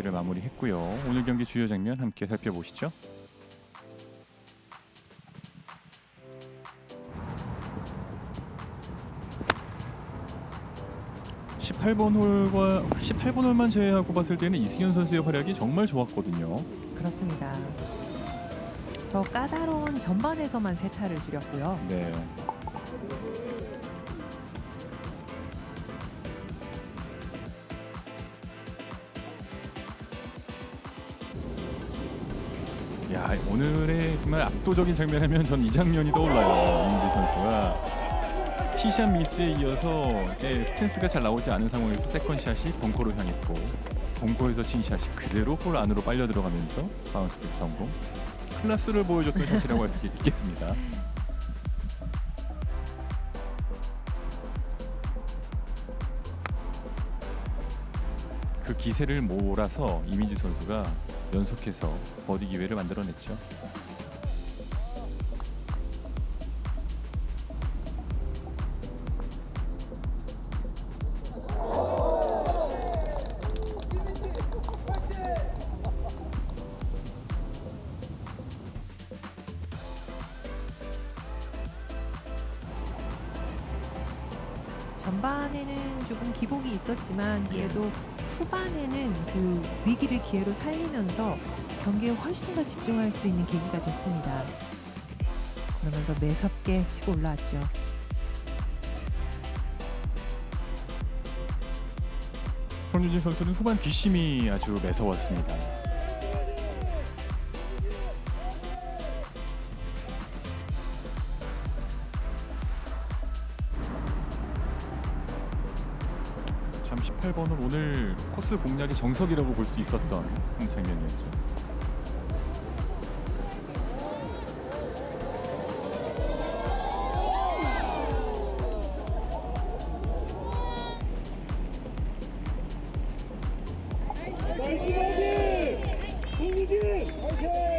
경기를 마무리했고요. 오늘 경기 주요 장면 함께 살펴보시죠. (18번) 홀과 (18번) 홀만 제외하고 봤을 때는 이승현 선수의 활약이 정말 좋았거든요. 그렇습니다. 더 까다로운 전반에서만 세타를 줄였고요. 네. 야 오늘의 정말 압도적인 장면이면 전 이 장면이 떠올라요 임지 선수가 티샷 미스에 이어서 이제 스탠스가 잘 나오지 않은 상황에서 세컨샷이 벙커로 향했고 벙커에서 친 샷이 그대로 홀 안으로 빨려 들어가면서 바운스백 성공 클라스를 보여줬던 샷이라고 할 수 있겠습니다. 그 기세를 몰아서 이민지 선수가 연속해서 버디 기회를 만들어냈죠. 전반에는 조금 기복이 있었지만 그래도 후반에는 그 위기를 기회로 살리면서 경기에 훨씬 더 집중할 수 있는 계기가 됐습니다. 그러면서 매섭게 치고 올라왔죠. 손유진 선수는 후반 뒷심이 아주 매서웠습니다. 참 18번은 오늘 코스 공략의 정석이라고 볼 수 있었던 장면이었죠.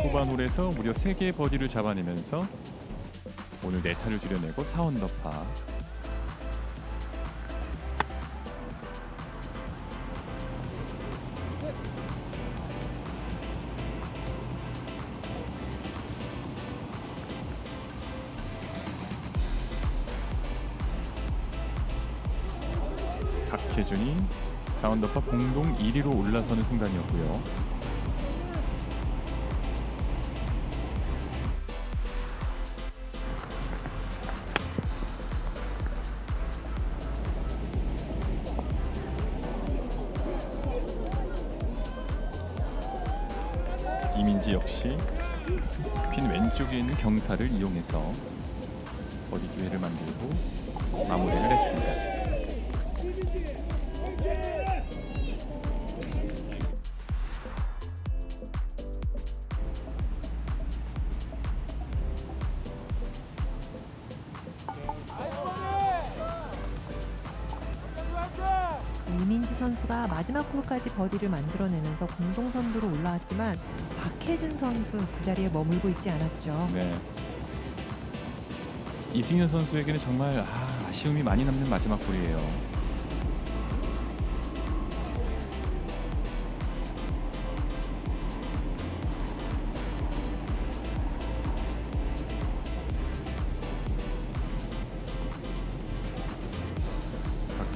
후반 홀에서 무려 3개의 버디를 잡아내면서 오늘 네타를 줄여내고 4언더파 박혜준이 4언더파 공동 1위로 올라서는 순간이었고요. 이민지 역시 핀 왼쪽에 있는 경사를 이용해서 버디 기회를 만들고 마무리를 했습니다. 이민지 선수가 마지막 홀까지 버디를 만들어내면서 공동 선두로 올라왔지만 박혜준 선수 그 자리에 머물고 있지 않았죠. 네. 이승현 선수에게는 정말 아, 아쉬움이 많이 남는 마지막 홀이에요.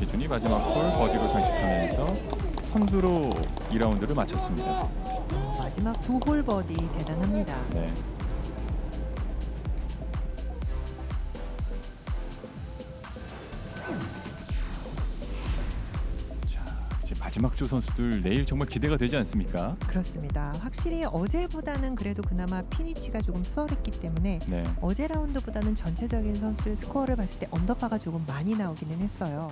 박희준이 마지막 홀 버디로 장식하면서 선두로 2라운드를 마쳤습니다. 어, 마지막 두 홀 버디 대단합니다. 네. 자, 이제 마지막 조 선수들 내일 정말 기대가 되지 않습니까? 그렇습니다. 확실히 어제보다는 그래도 그나마 피니치가 조금 수월했기 때문에 네. 어제 라운드보다는 전체적인 선수들 스코어를 봤을 때 언더파가 조금 많이 나오기는 했어요.